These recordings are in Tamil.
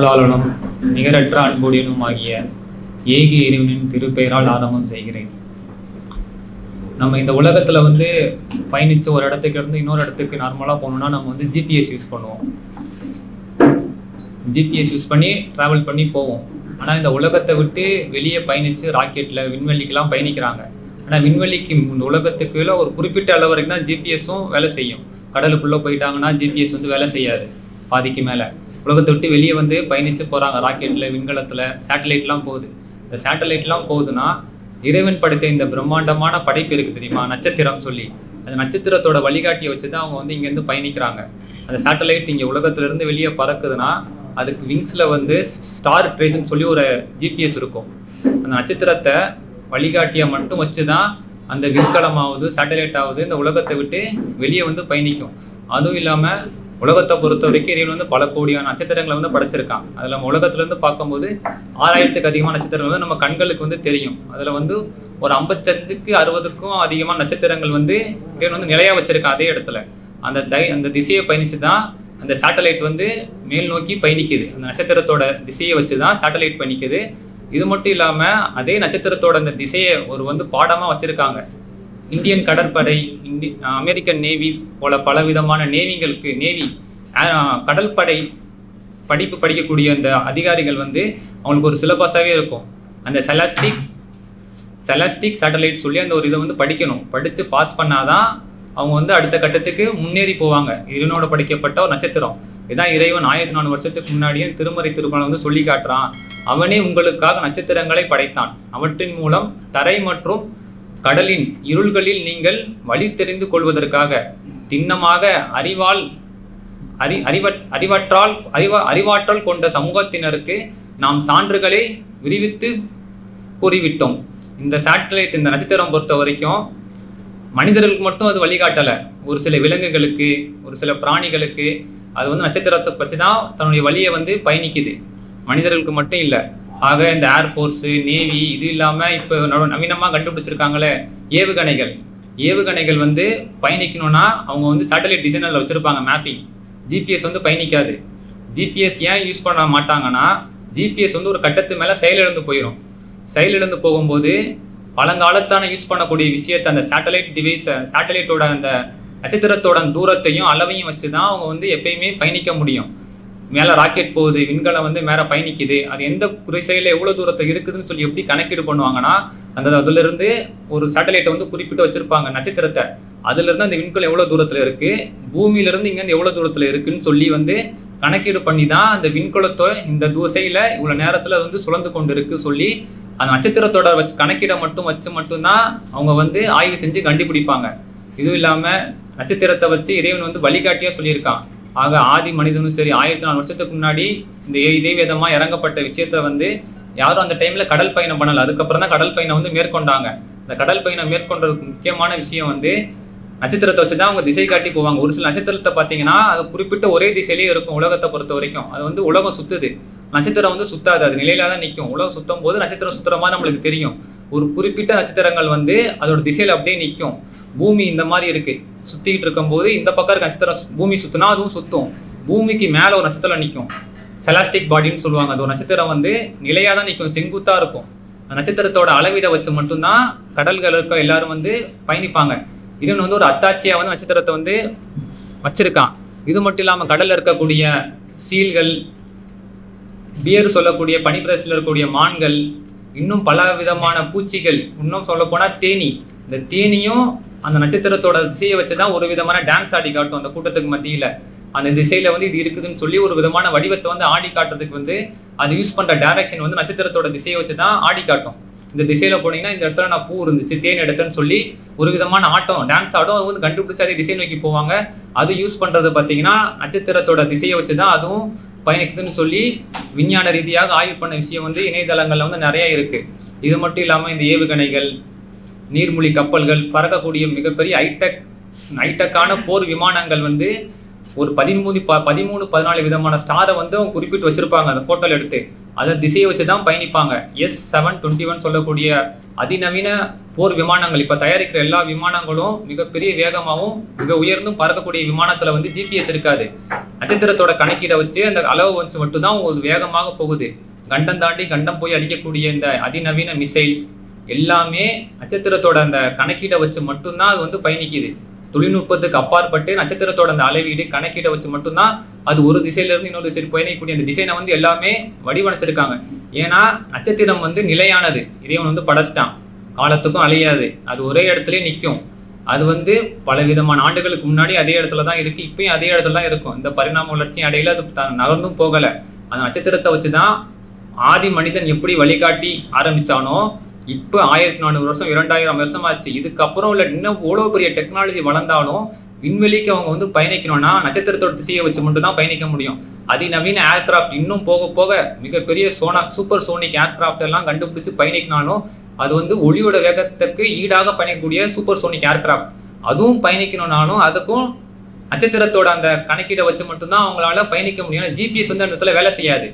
அருளாளனும் நிகரற்ற அன்புடனும் ஆகிய ஏகி இறைவனின் திருப்பெயரால் ஆரம்பம் செய்கிறேன். நம்ம இந்த உலகத்தில் வந்து பயணித்து ஒரு இடத்துக்கு இருந்து இன்னொரு இடத்துக்கு நார்மலாக போகணுன்னா நம்ம வந்து ஜிபிஎஸ் யூஸ் பண்ணுவோம். ஜிபிஎஸ் யூஸ் பண்ணி ட்ராவல் பண்ணி போவோம். ஆனால் இந்த உலகத்தை விட்டு வெளியே பயணித்து ராக்கெட்டில் விண்வெளிக்கெலாம் பயணிக்கிறாங்க. ஆனால் விண்வெளிக்கு இந்த உலகத்துக்குள்ள ஒரு குறிப்பிட்ட அளவு வரைக்கும் தான் ஜிபிஎஸும் வேலை செய்யும். கடலுக்குள்ளே போயிட்டாங்கன்னா ஜிபிஎஸ் வந்து வேலை செய்யாது. பாதிக்கு மேலே. உலகத்தை விட்டு வெளியே வந்து பயணித்து போகிறாங்க ராக்கெட்டில் விண்கலத்தில் சேட்டலைட்லாம் போகுது. இந்த சேட்டலைட்லாம் போகுதுன்னா இறைவன் படைத்த இந்த பிரம்மாண்டமான படைப்பு இருக்குது தெரியுமா? நட்சத்திரம் சொல்லி. அந்த நட்சத்திரத்தோட வழிகாட்டியை வச்சு தான் அவங்க வந்து இங்கேருந்து பயணிக்கிறாங்க. அந்த சேட்டலைட் இங்கே உலகத்துலேருந்து வெளியே பறக்குதுன்னா அதுக்கு விங்ஸில் வந்து ஸ்டார் ட்ரேஸ்னு சொல்லி ஒரு ஜிபிஎஸ் இருக்கும். அந்த நட்சத்திரத்தை வழிகாட்டியை மட்டும் வச்சு தான் அந்த விண்கலமாவது சேட்டலைட் ஆகுது இந்த உலகத்தை விட்டு வெளியே வந்து பயணிக்கும். அதுவும் இல்லாமல் உலகத்தை பொறுத்த வரைக்கும் இறைவன் வந்து பல கோடியான நட்சத்திரங்களை வந்து படைச்சிருக்கான். அதில் நம்ம உலகத்துலேருந்து பார்க்கும்போது ஆறாயிரத்துக்கு அதிகமான நட்சத்திரங்கள் வந்து நம்ம கண்களுக்கு வந்து தெரியும். அதில் வந்து ஒரு ஐம்பத்தஞ்சுக்கு அறுபதுக்கும் அதிகமான நட்சத்திரங்கள் வந்து இறைவன் வந்து நிலையாக வச்சுருக்கான் அதே இடத்துல. அந்த தை அந்த திசையை பயணித்து தான் அந்த சேட்டலைட் வந்து மேல் நோக்கி பயணிக்குது. அந்த நட்சத்திரத்தோட திசையை வச்சு தான் சேட்டலைட் பயணிக்குது. இது மட்டும் இல்லாமல் அதே நட்சத்திரத்தோட அந்த திசையை ஒரு வந்து பாடமாக வச்சுருக்காங்க. இந்தியன் கடற்படை இந்தி அமெரிக்கன் நேவி போல பல விதமான நேவிங்களுக்கு நேவி கடற்படை படிப்பு படிக்கக்கூடிய அந்த அதிகாரிகள் வந்து அவங்களுக்கு ஒரு சிலபஸாகவே இருக்கும். அந்த செலாஸ்டிக் செலாஸ்டிக் சேட்டலைட் சொல்லி அந்த ஒரு இதை வந்து படிக்கணும். படித்து பாஸ் பண்ணாதான் அவங்க வந்து அடுத்த கட்டத்துக்கு முன்னேறி போவாங்க. இதனோட படிக்கப்பட்ட ஒரு நட்சத்திரம். இதான் இறைவன் ஆயிரத்தி நாலு வருஷத்துக்கு முன்னாடியே திருமறை திருமணம் வந்து சொல்லி காட்டுறான். அவனே உங்களுக்காக நட்சத்திரங்களை படைத்தான். அவற்றின் மூலம் தரை மற்றும் கடலின் இருள்களில் நீங்கள் வழி தெரிந்து கொள்வதற்காக திண்ணமாக அறிவால் அறி அறிவற் அறிவற்றால் அறிவ அறிவாற்றல் கொண்ட சமூகத்தினருக்கு நாம் சான்றுகளை விரிவித்து கூறிவிட்டோம். இந்த சேட்டலைட் இந்த நட்சத்திரம் பொறுத்த வரைக்கும் மனிதர்களுக்கு மட்டும் அது வழிகாட்டலை. ஒரு சில விலங்குகளுக்கு ஒரு சில பிராணிகளுக்கு அது வந்து நட்சத்திரத்தை பற்றி தான் தன்னுடைய வழியை வந்து பயணிக்குது. மனிதர்களுக்கு மட்டும் இல்லை. ஆக இந்த ஏர்ஃபோர்ஸு நேவி இது இல்லாமல் இப்போ நவீனமாக கண்டுபிடிச்சிருக்காங்களே ஏவுகணைகள். ஏவுகணைகள் வந்து பயணிக்கணும்னா அவங்க வந்து சேட்டலைட் டிசைனரில் வச்சுருப்பாங்க மேப்பிங் ஜிபிஎஸ் வந்து பயணிக்காது. ஜிபிஎஸ் ஏன் யூஸ் பண்ண மாட்டாங்கன்னா ஜிபிஎஸ் வந்து ஒரு கட்டத்து மேலே செயலிழந்து போயிடும் செயலிழந்து போகும்போது பழங்காலத்தான யூஸ் பண்ணக்கூடிய விஷயத்தை அந்த சேட்டலைட் டிவைஸ் சேட்டலைட்டோட அந்த நட்சத்திரத்தோட தூரத்தையும் அளவையும் வச்சு தான் அவங்க வந்து எப்பயுமே பயணிக்க முடியும். மேலே ராக்கெட் போகுது விண்கலம் வந்து மேலே பயணிக்குது அது எந்த குறிசையில் எவ்வளோ தூரத்தில் இருக்குதுன்னு சொல்லி எப்படி கணக்கீடு பண்ணுவாங்கன்னா அந்த அதுலேருந்து ஒரு சேட்டலைட்டை வந்து குறிப்பிட்டு வச்சுருப்பாங்க நட்சத்திரத்தை. அதுலேருந்து அந்த விண்கலம் எவ்வளோ தூரத்தில் இருக்குது பூமியிலேருந்து இங்கேருந்து எவ்வளோ தூரத்தில் இருக்குதுன்னு சொல்லி வந்து கணக்கீடு பண்ணி தான் அந்த விண்கலத்தை இந்த தூசையில் இவ்வளோ நேரத்தில் வந்து சுழந்து கொண்டு இருக்கு சொல்லி அந்த நட்சத்திரத்தோட வச்சு கணக்கீடை மட்டும் வச்சு மட்டும்தான் அவங்க வந்து ஆய்வு செஞ்சு கண்டுபிடிப்பாங்க. இதுவும் இல்லாமல் நட்சத்திரத்தை வச்சு இறைவன் வந்து வழிகாட்டியாக சொல்லியிருக்கான். ஆக ஆதி மனிதனும் சரி ஆயிரத்தி நாலு வருஷத்துக்கு முன்னாடி இந்த இறைவேதமாக இறங்கப்பட்ட விஷயத்த வந்து யாரும் அந்த டைமில் கடல் பயணம் பண்ணலை. அதுக்கப்புறம் தான் கடல் பயணம் வந்து மேற்கொண்டாங்க. இந்த கடல் பயணம் மேற்கொண்டதுக்கு முக்கியமான விஷயம் வந்து நட்சத்திரத்தை வச்சு தான் அவங்க திசை காட்டி போவாங்க. ஒரு சில நட்சத்திரத்தை பார்த்தீங்கன்னா அது குறிப்பிட்ட ஒரே திசையிலேயே இருக்கும் உலகத்தை பொறுத்த வரைக்கும். அது வந்து உலகம் சுற்றுது நட்சத்திரம் வந்து சுத்தாது. அது நிலையில தான் நிற்கும் உலகம் சுத்தும் போது நட்சத்திரம் சுத்துற நம்மளுக்கு தெரியும். ஒரு குறிப்பிட்ட நட்சத்திரங்கள் வந்து அதோட திசையில் அப்படியே நிற்கும் பூமி இந்த மாதிரி இருக்குது சுற்றிக்கிட்டு இருக்கும்போது இந்த பக்கம் இருக்க நட்சத்திரம் பூமி சுற்றினா அதுவும் சுத்தும். பூமிக்கு மேலே ஒரு நட்சத்திரம் நிற்கும் செலாஸ்டிக் பாடின்னு சொல்லுவாங்க. அது ஒரு நட்சத்திரம் வந்து நிலையாக தான் நிற்கும் செங்குத்தாக இருக்கும். அந்த நட்சத்திரத்தோட அளவீடை வச்சு மட்டும்தான் கடல்கள் இருக்க எல்லாரும் வந்து பயணிப்பாங்க. இறைவன் வந்து ஒரு அத்தாட்சியாக வந்து நட்சத்திரத்தை வந்து வச்சிருக்கான். இது மட்டும் இல்லாமல் கடலில் இருக்கக்கூடிய சீல்கள் பியர் சொல்லக்கூடிய பனிப்பிரதேசத்தில் இருக்கக்கூடிய மான்கள் இன்னும் பல விதமான பூச்சிகள் இன்னும் சொல்லப்போனால் தேனி. இந்த தேனியும் அந்த நட்சத்திரத்தோட திசையை வச்சு தான் ஒரு விதமான டான்ஸ் ஆடி காட்டும் அந்த கூட்டத்துக்கு மத்தியில். அந்த திசையில் வந்து இது இருக்குதுன்னு சொல்லி ஒரு விதமான வடிவத்தை வந்து ஆடி காட்டுறதுக்கு வந்து அது யூஸ் பண்ணுற டேரக்ஷன் வந்து நட்சத்திரத்தோட திசையை வச்சு தான் ஆடி காட்டும். இந்த திசையில் போனீங்கன்னா இந்த இடத்துல நான் பூ இருந்துச்சு தேன் எடுத்தேன்னு சொல்லி ஒரு விதமான ஆட்டம் டான்ஸ் ஆடும். அது வந்து கண்டுபிடிச்சி அதே திசை நோக்கி போவாங்க. அது யூஸ் பண்ணுறது பார்த்தீங்கன்னா நட்சத்திரத்தோட திசையை வச்சு தான் அதுவும் பயணிக்குதுன்னு சொல்லி விஞ்ஞான ரீதியாக ஆய்வு பண்ண விஷயம் வந்து இணையதளங்களில் வந்து நிறைய இருக்குது இது மட்டும் இல்லாமல் இந்த ஏவுகணைகள் நீர்மூழ்கி கப்பல்கள் பறக்கக்கூடிய மிகப்பெரிய ஹைடெக் ஹைடெக்கான போர் விமானங்கள் வந்து ஒரு பதிமூணு ப பதிமூணு பதினாலு விதமான ஸ்டாரை வந்து அவங்க குறிப்பிட்டு வச்சுருப்பாங்க. அந்த ஃபோட்டோவில் எடுத்து அதை திசையை வச்சு தான் பயணிப்பாங்க. எஸ் செவன் டுவெண்ட்டி ஒன் சொல்லக்கூடிய அதிநவீன போர் விமானங்கள். இப்போ தயாரிக்கிற எல்லா விமானங்களும் மிகப்பெரிய வேகமாகவும் மிக உயர்ந்தும் பறக்கக்கூடிய விமானத்தில் வந்து ஜிபிஎஸ் இருக்காது. நட்சத்திரத்தோட கணக்கீடை வச்சு அந்த அளவு வச்சு மட்டும்தான் ஒரு வேகமாக போகுது. கண்டம் தாண்டி கண்டம் போய் அடிக்கக்கூடிய இந்த அதிநவீன மிசைல்ஸ் எல்லாமே நட்சத்திரத்தோட அந்த கணக்கீடை வச்சு மட்டும்தான் அது வந்து பயணிக்குது. தொழில்நுட்பத்துக்கு அப்பாற்பட்டு நட்சத்திரத்தோட அந்த அளவீடு கணக்கீடை வச்சு மட்டும்தான் அது ஒரு திசையிலேருந்து இன்னொரு திசை பயணிக்கக்கூடிய அந்த டிசைனை வந்து எல்லாமே வடிவமைச்சிருக்காங்க. ஏன்னா நட்சத்திரம் வந்து நிலையானது. இறைவன் வந்து படைச்சிட்டான். காலத்துக்கும் அழியாது. அது ஒரே இடத்துலயே நிற்கும் அது வந்து பல விதமான ஆண்டுகளுக்கு முன்னாடி அதே இடத்துல தான் இருக்குது இப்பயும் அதே இடத்துல தான் இருக்கும். இந்த பரிணாம வளர்ச்சி அடையில. அது நகர்ந்தும் போகலை. அந்த நட்சத்திரத்தை வச்சு தான் ஆதி மனிதன் எப்படி வழிகாட்டி ஆரம்பித்தானோ இப்போ ஆயிரத்தி நானூறு வருஷம் இரண்டாயிரம் வருஷம் ஆச்சு. இதுக்கப்புறம் இல்லை இன்னும் எவ்வளோ பெரிய டெக்னாலஜி வளர்ந்தாலும் விண்வெளிக்கு அவங்க வந்து பயணிக்கணும்னா நட்சத்திரத்தோட திசையை வச்சு மட்டும் தான் பயணிக்க முடியும். அதிநவீன ஏர்கிராஃப்ட் இன்னும் போக போக மிகப்பெரிய சோனா சூப்பர் சோனிக் ஏர்கிராஃப்ட் எல்லாம் கண்டுபிடிச்சு பயணிக்கினாலும் அது வந்து ஒளியோட வேகத்துக்கு ஈடாக பயணிக்கக்கூடிய சூப்பர் சோனிக் ஏர்கிராஃப்ட் அதுவும் பயணிக்கணும்னாலும் அதுக்கும் நட்சத்திரத்தோட அந்த கணக்கீடை வச்சு மட்டும்தான் அவங்களால பயணிக்க முடியும். ஜிபிஎஸ் வந்து அந்த இடத்துல வேலை செய்யாது.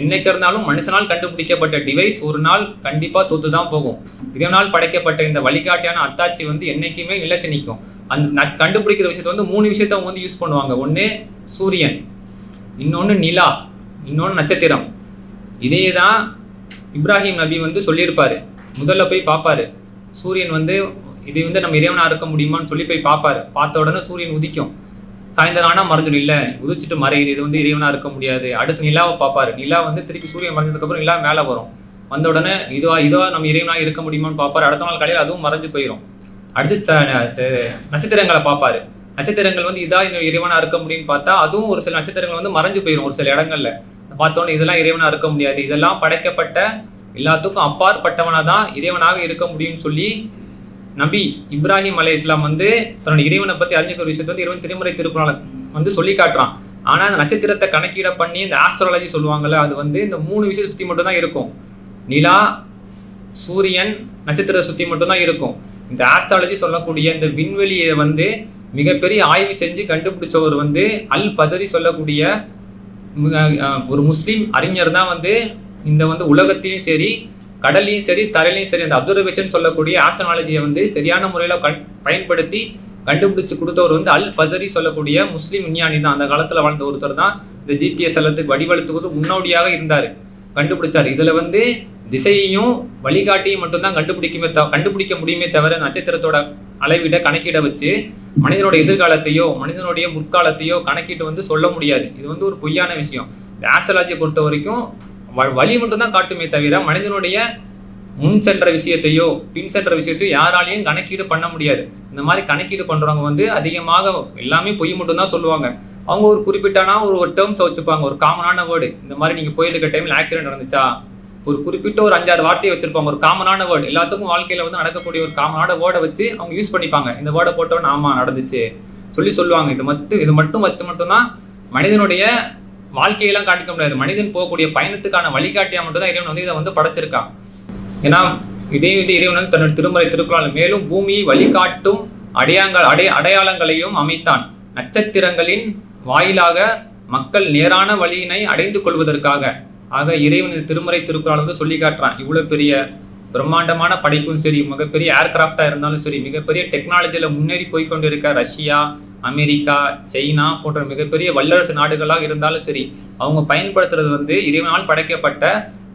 என்னைக்கு இருந்தாலும் மனுஷனால் கண்டுபிடிக்கப்பட்ட டிவைஸ் ஒரு நாள் கண்டிப்பாக தோத்து தான் போகும். இதனால் படைக்கப்பட்ட இந்த வழிகாட்டியான அத்தாட்சி வந்து என்றைக்குமே நிலச்சி நிற்கும். அந்த கண்டுபிடிக்கிற விஷயத்தை வந்து மூணு விஷயத்த அவங்க வந்து யூஸ் பண்ணுவாங்க. ஒன்று சூரியன் இன்னொன்று நிலா இன்னொன்று நட்சத்திரம். இதே தான் இப்ராஹிம் நபி வந்து சொல்லியிருப்பார். முதல்ல போய் பார்ப்பாரு. சூரியன் வந்து இது வந்து நம்ம இறைவனாக இருக்க முடியுமான்னு சொல்லி போய் பார்ப்பாரு. பார்த்த உடனே சூரியன் உதிக்கும். சாயந்தரம் ஆனால் மறைஞ்சிடும் இல்லை உதிச்சிட்டு மறையுது. இது வந்து இறைவனாக இருக்க முடியாது. அடுத்து நிலாவை பார்ப்பாரு. நிலா வந்து திருப்பி சூரியன் மறைஞ்சதுக்கப்புறம் நிலா மேலே வரும். வந்த உடனே இதுவா இதுவா நம்ம இறைவனாக இருக்க முடியுமான்னு பார்ப்பாரு. அடுத்த நாள் காலையில் அதுவும் மறைஞ்சு போயிடும் அடுத்து நட்சத்திரங்களை பார்ப்பாரு. நட்சத்திரங்கள் வந்து இதா இன்னும் இறைவனாக இருக்க முடியும்னு பார்த்தா அதுவும் ஒரு சில நட்சத்திரங்கள் வந்து மறைஞ்சு போயிடும் ஒரு சில இடங்கள்ல. பார்த்தோன்னே இதெல்லாம் இறைவனாக இருக்க முடியாது. இதெல்லாம் படைக்கப்பட்ட எல்லாத்துக்கும் அப்பாற்பட்டவனாக தான் இறைவனாக இருக்க முடியும்னு சொல்லி நபி இப்ராஹிம் அலை இஸ்லாம் வந்து தன்னோட இறைவனை பற்றி அறிஞ்சிக்க ஒரு விஷயத்தை வந்து இறைவன் திருமுறை திருக்குறள் வந்து சொல்லி காட்டுறான். ஆனால் அந்த நட்சத்திரத்தை கணக்கீட பண்ணி இந்த ஆஸ்ட்ராலஜி சொல்லுவாங்கல்ல அது வந்து இந்த மூணு விஷயத்தை சுற்றி மட்டும்தான் இருக்கும். நிலா சூரியன் நட்சத்திரத்தை சுற்றி மட்டும்தான் இருக்கும். இந்த ஆஸ்ட்ராலஜி சொல்லக்கூடிய இந்த விண்வெளியை வந்து மிகப்பெரிய ஆய்வு செஞ்சு கண்டுபிடிச்சவர் வந்து அல் ஃபசரி சொல்லக்கூடிய ஒரு முஸ்லீம் அறிஞர் தான் வந்து இந்த வந்து உலகத்திலையும் சரி கடல்லையும் சரி தரையிலையும் சரி அந்த அப்சர்வேஷன் சொல்லக்கூடிய ஆஸ்ட்ராலஜியை வந்து சரியான முறையில் கண் பயன்படுத்தி கண்டுபிடிச்சு கொடுத்தவர் வந்து அல் ஃபசரி சொல்லக்கூடிய முஸ்லீம் விஞ்ஞானி தான். அந்த காலத்தில் வாழ்ந்த ஒருத்தர் தான். இந்த ஜிபிஎஸ் எல்லாத்துக்கு வடிவெடுத்துக்கு முன்னோடியாக இருந்தார். கண்டுபிடிச்சார். இதில் வந்து திசையையும் வழிகாட்டியும் மட்டும்தான் கண்டுபிடிக்குமே த கண்டுபிடிக்க முடியுமே தவிர நட்சத்திரத்தோட அளவிட கணக்கிட வச்சு மனிதனோட எதிர்காலத்தையோ மனிதனுடைய முற்காலத்தையோ கணக்கிட்டு வந்து சொல்ல முடியாது. இது வந்து ஒரு பொய்யான விஷயம். இந்த ஆஸ்ட்ராலஜியை பொறுத்த வரைக்கும் வழி மட்டும்தான் காட்டுமே தவிர மனிதனுடைய முன் சென்ற விஷயத்தையோ பின் சென்ற விஷயத்தையோ யாராலையும் கணக்கீடு பண்ண முடியாது. இந்த மாதிரி கணக்கீடு பண்ணுறவங்க வந்து அதிகமாக எல்லாமே பொய் மட்டும்தான் சொல்லுவாங்க. அவங்க ஒரு குறிப்பிட்டானா ஒரு ஒரு டேர்ம்ஸை வச்சுப்பாங்க. ஒரு காமனான வேர்டு இந்த மாதிரி நீங்கள் போயிருக்க டைமில் ஆக்சிடென்ட் நடந்துச்சா? ஒரு குறிப்பிட்ட ஒரு அஞ்சாறு வார்த்தையை வச்சிருப்பாங்க. ஒரு காமனான வேர்டு எல்லாத்துக்கும் வாழ்க்கையில் வந்து நடக்கக்கூடிய ஒரு காமனான வேர்டை வச்சு அவங்க யூஸ் பண்ணிப்பாங்க. இந்த வேர்டை போட்டோன்னு ஆமாம் நடந்துச்சு. சொல்லி சொல்லுவாங்க. இது மட்டும் இது மட்டும் வச்சு மட்டும்தான் மனிதனுடைய வாழ்க்கையெல்லாம் காட்டிக்க முடியாது. மனிதன் போகக்கூடிய பயணத்துக்கான வழிகாட்டியாக மட்டும் தான் இறைவன் வந்து இதை வந்து படைச்சிருக்கான். ஏன்னா இதே இது இறைவன் வந்து தன்னோட திருமறை திருக்குறள் மேலும் பூமியை வழிகாட்டும் அடையாங்கள் அடைய அடையாளங்களையும் அமைத்தான். நட்சத்திரங்களின் வாயிலாக மக்கள் நேரான வழியினை அடைந்து கொள்வதற்காக. ஆக இறைவன் திருமறை திருக்குறள் வந்து சொல்லி காட்டுறான். இவ்வளோ பெரிய பிரம்மாண்டமான படைப்பும் சரி மிகப்பெரிய ஏர்கிராஃப்டாக இருந்தாலும் சரி மிகப்பெரிய டெக்னாலஜியில் முன்னேறி போய் இருக்க ரஷ்யா அமெரிக்கா சைனா போன்ற மிகப்பெரிய வல்லரசு நாடுகளாக இருந்தாலும் சரி அவங்க பயன்படுத்துறது வந்து இறைவனால் படைக்கப்பட்ட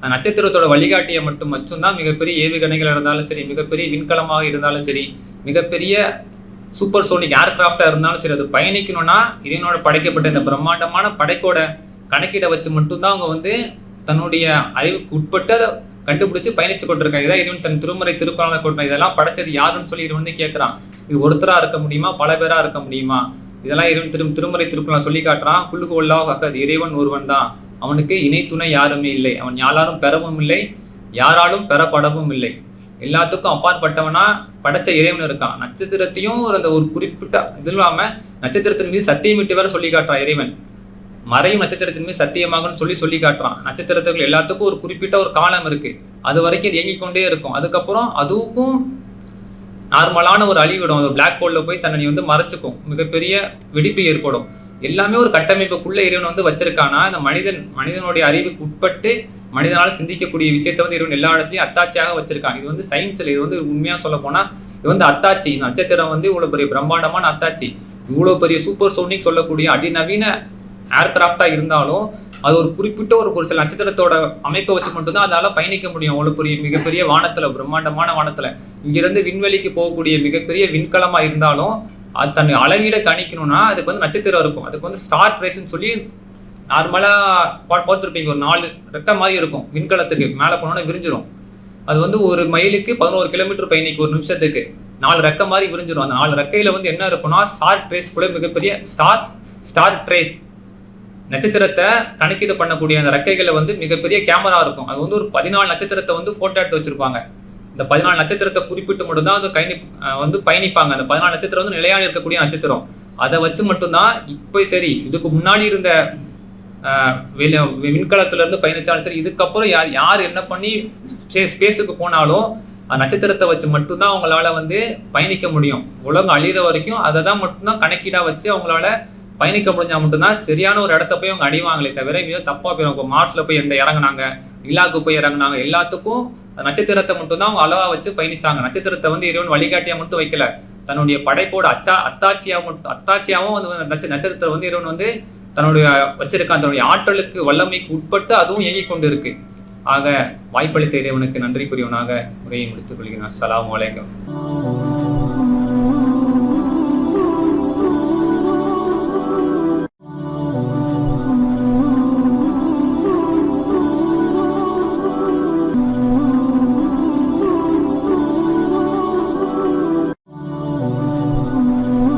நட்சத்திரத்தோட வழிகாட்டியை மட்டும் மட்டும்தான் மிகப்பெரிய ஏவுகணைகள் இருந்தாலும் சரி மிகப்பெரிய விண்கலமாக இருந்தாலும் சரி மிகப்பெரிய சூப்பர் சோனிக் ஏர்கிராஃப்டாக இருந்தாலும் சரி அது பயணிக்கணும்னா இறைவனோட படைக்கப்பட்ட இந்த பிரம்மாண்டமான படைக்கோட கணக்கீடை வச்சு மட்டும்தான் அவங்க வந்து தன்னுடைய அறிவுக்கு உட்பட்டு கண்டுபிடிச்சி பயணிச்சு கொண்டிருக்காங்க. இதான் இறைவன் தன் திருமறை திருக்குறளை கொண்டு இதெல்லாம் படைச்சது யாருன்னு சொல்லி இவன் வந்து கேட்குறான் இது ஒருத்தரா இருக்க முடியுமா? பல பேரா இருக்க முடியுமா? இதெல்லாம் இறைவன் திரு திருமுறை திருக்குறளை சொல்லி காட்டுறான். குள்ளுக்கு உள்ளாக அகது இறைவன் ஒருவன் தான். அவனுக்கு இணை துணை யாருமே இல்லை. அவன் யாராலும் பெறவும் இல்லை. யாராலும் பெறப்படவும் இல்லை. எல்லாத்துக்கும் அப்பாற்பட்டவனா படைச்ச இறைவன் இருக்கான். நட்சத்திரத்தையும் ஒரு அந்த ஒரு குறிப்பிட்ட இது இல்லாம நட்சத்திரத்தின் மீது சத்தியமிட்டு வேற சொல்லி காட்டுறான் இறைவன். மறையும் நட்சத்திரத்தின்மே மீது சத்தியமாகன்னு சொல்லி சொல்லி காட்டுறான். நட்சத்திரத்துக்கு எல்லாத்துக்கும் ஒரு குறிப்பிட்ட ஒரு காலம் இருக்குது அது வரைக்கும் அது இயங்கிக் கொண்டே இருக்கும். அதுக்கப்புறம் அதுவுக்கும் நார்மலான ஒரு அழிவிடும். அது பிளாக் ஹோலில் போய் தன்னை வந்து மறைச்சிக்கும். மிகப்பெரிய வெடிப்பு ஏற்படும். எல்லாமே ஒரு கட்டமைப்புக்குள்ளே இறைவன் வந்து வச்சிருக்கானா? இந்த மனிதன் மனிதனுடைய அறிவுக்கு உட்பட்டு மனிதனால் சிந்திக்கக்கூடிய விஷயத்தை வந்து இறைவன் எல்லா இடத்துலையும் அத்தாட்சியாக வச்சிருக்கான். இது வந்து சயின்ஸில் இது வந்து உண்மையாக சொல்ல போனால் இது வந்து அத்தாட்சி. இந்த நட்சத்திரம் வந்து இவ்வளோ பெரிய பிரம்மாண்டமான அத்தாட்சி. இவ்வளோ பெரிய சூப்பர் சோனிக் சொல்லக்கூடிய அதிநவீன ஏர்கிராஃப்டாக இருந்தாலும் அது ஒரு குறிப்பிட்ட ஒரு ஒரு சில நட்சத்திரத்தோட அமைப்பை வச்சு மட்டும்தான் அதால் பயணிக்க முடியும். அவ்வளோ பெரிய மிகப்பெரிய வானத்தில் பிரம்மாண்டமான வானத்தில். இங்கிருந்து விண்வெளிக்கு போகக்கூடிய மிகப்பெரிய விண்கலமாக இருந்தாலும் அது தன் அளவீட கணிக்கணும்னா அதுக்கு வந்து நட்சத்திரம் இருக்கும். அதுக்கு வந்து ஸ்டார் ட்ரேஸ்ன்னு சொல்லி நார்மலாக பார்த்துருப்பீங்க. ஒரு நாலு ரெட்டை மாதிரி இருக்கும் விண்கலத்துக்கு. மேலே போனோன்னா விரிஞ்சிரும். அது வந்து ஒரு மைலுக்கு பதினோரு கிலோமீட்டர் பயணிக்கு ஒரு நிமிஷத்துக்கு. நாலு ரெக்கை மாதிரி விரிஞ்சிரும். அந்த நாலு ரெக்கையில் வந்து என்ன இருக்கும்னா ஸ்டார் ட்ரேஸ் கூட மிகப்பெரிய ஸ்டார் ஸ்டார் ட்ரேஸ் நட்சத்திரத்தை கணக்கீடு பண்ணக்கூடிய அந்த ரெக்கைகளை வந்து மிகப்பெரிய கேமரா இருக்கும். அது வந்து ஒரு பதினாலு நட்சத்திரத்தை வந்து ஃபோட்டோ எடுத்து வச்சிருப்பாங்க. இந்த பதினாலு நட்சத்திரத்தை குறிப்பிட்டு மட்டும்தான் அது கைனி வந்து பயணிப்பாங்க. அந்த பதினாலு நட்சத்திரம் வந்து நிலையான இருக்கக்கூடிய நட்சத்திரம். அதை வச்சு மட்டும்தான் இப்போ சரி இதுக்கு முன்னாடி இருந்த அஹ், வெளி விண்கலத்துல சரி இதுக்கப்புறம் யார் யார் என்ன பண்ணி ஸ்பேஸுக்கு போனாலும் அந்த நட்சத்திரத்தை வச்சு மட்டும்தான் அவங்களால வந்து பயணிக்க முடியும். உலகம் அழியிற வரைக்கும் அதை தான் மட்டும்தான் கணக்கீடாக வச்சு அவங்களால பயணிக்க முடிஞ்சா மட்டும்தான் சரியான ஒரு இடத்த போய் அவங்க அடிவாங்களே தவிர மிக தப்பா போயிடும் இப்போ மார்ஸில் போய் எந்த இறங்குனாங்க நிலாவுக்கு போய் இறங்குனாங்க எல்லாத்துக்கும் அந்த நட்சத்திரத்தை மட்டும்தான் அவங்க அளவா வச்சு பயணிச்சாங்க. நட்சத்திரத்தை வந்து இறைவன் வழிகாட்டியா மட்டும் வைக்கல. தன்னுடைய படைப்போட அச்சா அத்தாட்சியா மட்டும் அத்தாட்சியாவும் வந்து நட்ச- நட்சத்திரத்தை வந்து இறைவன் வந்து தன்னுடைய வச்சிருக்கான். தன்னுடைய ஆற்றலுக்கு வல்லமைக்கு உட்பட்டு அதுவும் இயங்கிக் கொண்டு இருக்கு ஆக வாய்ப்பளித்த இறைவனுக்கு நன்றி கூறியவனாக உரையை முடித்துக் கொள்கிறேன். அஸ்ஸலாமு அலைக்கும்.